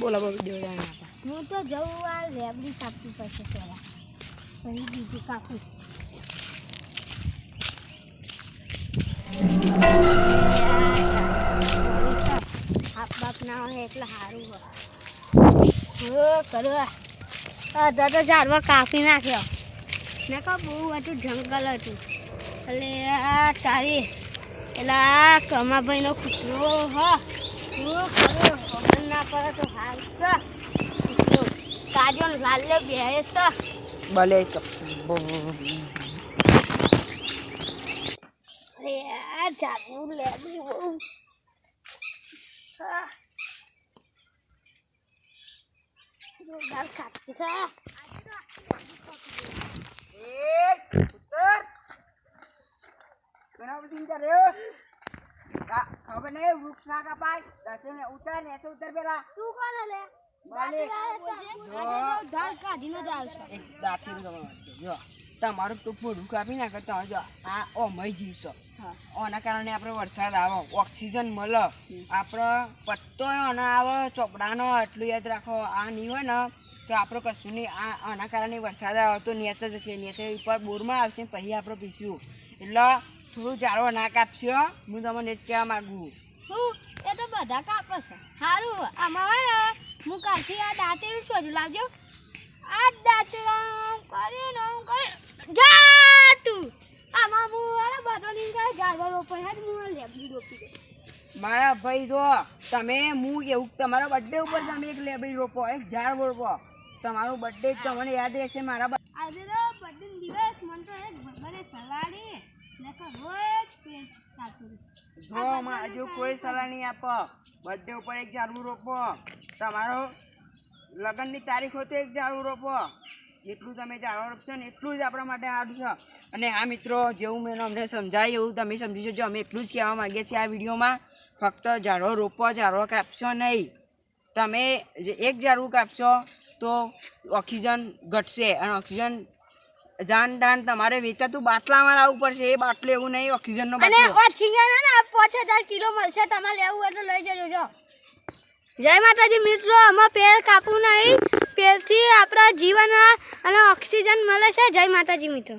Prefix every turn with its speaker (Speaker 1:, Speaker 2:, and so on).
Speaker 1: બોલો બોલો દેવ જાણ આપા
Speaker 2: હું તો જવું આ લેબડી કાપવી પડશે પહેલાં. પછી બીજું કાપું. હાફ બાપ ના હોય એટલે સારું હોય. કરવા તો ઝાડવા કાપી નાખ્યો. ને કહો બહુ હતું, જંગલ હતું. એટલે આ તારી, એટલે આ કમાભાઈનો કૂતરો, હું. શું કરો. ના પડે તો હાલ છે. કૂતરો કાજો ને લાલ્યો બે છે.
Speaker 1: ભલે
Speaker 2: અરે આ ઝાડવું લેવું બહુ. હા. જોરદાર કાપી છે.
Speaker 1: ઘણા બધી વિચાર રહ્યો. ખબર નહીં વૃક્ષ ના કપાય દર્શન ને ઉતાર ને તો ઉતાર પેલા
Speaker 2: તું કોને લે
Speaker 1: તમારે જો તમારું તો રૂખ આપી નાખે તમે જો આ ઓમય જીવશો ઓના કારણે આપણે વરસાદ આવે ઓક્સિજન મળે. આપણો પત્તો અને આવે ચોપડાનો એટલું યાદ રાખો આ નહીં હોય ને તો આપણે કશું નહીં. આ આના કારણે વરસાદ આવે તો નેત જ છે નેત ઉપર બોરમાં આવશે પછી આપણે પીશું. એટલે થોડું જાળવો ના કાપશો હું. તમને જ કહેવા માગું.
Speaker 2: હું એ તો બધા કાપે છે. સારું આમાં હોય ને હું કાલથી આ દાંતેલું શોધું લાવજો. આ દાંતેલું કરીને હું કરી જા તું આમાં હું અરે બધો નહીં કરે ઝાડવા રોપાય હાથ હું લેબડી રોપી દે
Speaker 1: મારા ભાઈ જો તમે હું એવું તમારા બર્થડે ઉપર તમે એક લેબડી રોપો એક ઝાડ રોપો. તમારું બર્થડે તમને યાદ રહેશે મારા
Speaker 2: આજે તો બર્થડે દિવસ મને તો એક ભગવાને કાપી
Speaker 1: જો હજુ કોઈ સલાહ નહીં આપો. બર્થડે ઉપર એક ઝાડવું રોપો. તમારો લગ્નની તારીખ હોય તો એક ઝાડવું રોપો. જેટલું તમે ઝાડવા રોપશો ને એટલું જ આપણા માટે સારું છે. અને આ મિત્રો, જેવું મેં અમને સમજાય, એવું તમે સમજી જજો. અમે એટલું જ કહેવા માંગીએ છીએ આ વિડીયોમાં. ફક્ત ઝાડો રોપો ઝાડો કાપશો નહીં. તમે એક ઝાડવું કાપશો તો ઓક્સિજન ઘટશે. અને ઓક્સિજન જાન દાન તમારે વેચાતું બાટલામાં લાવવું પડશે એ બાટલો એવું નહીં ઓક્સિજનનો
Speaker 2: અને ઓક્સિજન ને પાંચ હજાર કિલો મળશે તમારે લેવું હોય તો લઈ જજો જો. જય માતાજી મિત્રો આમાં પેલ કાપવું નહીં. પેલથી આપણા જીવન અને ઓક્સિજન મળે છે. જય માતાજી મિત્રો.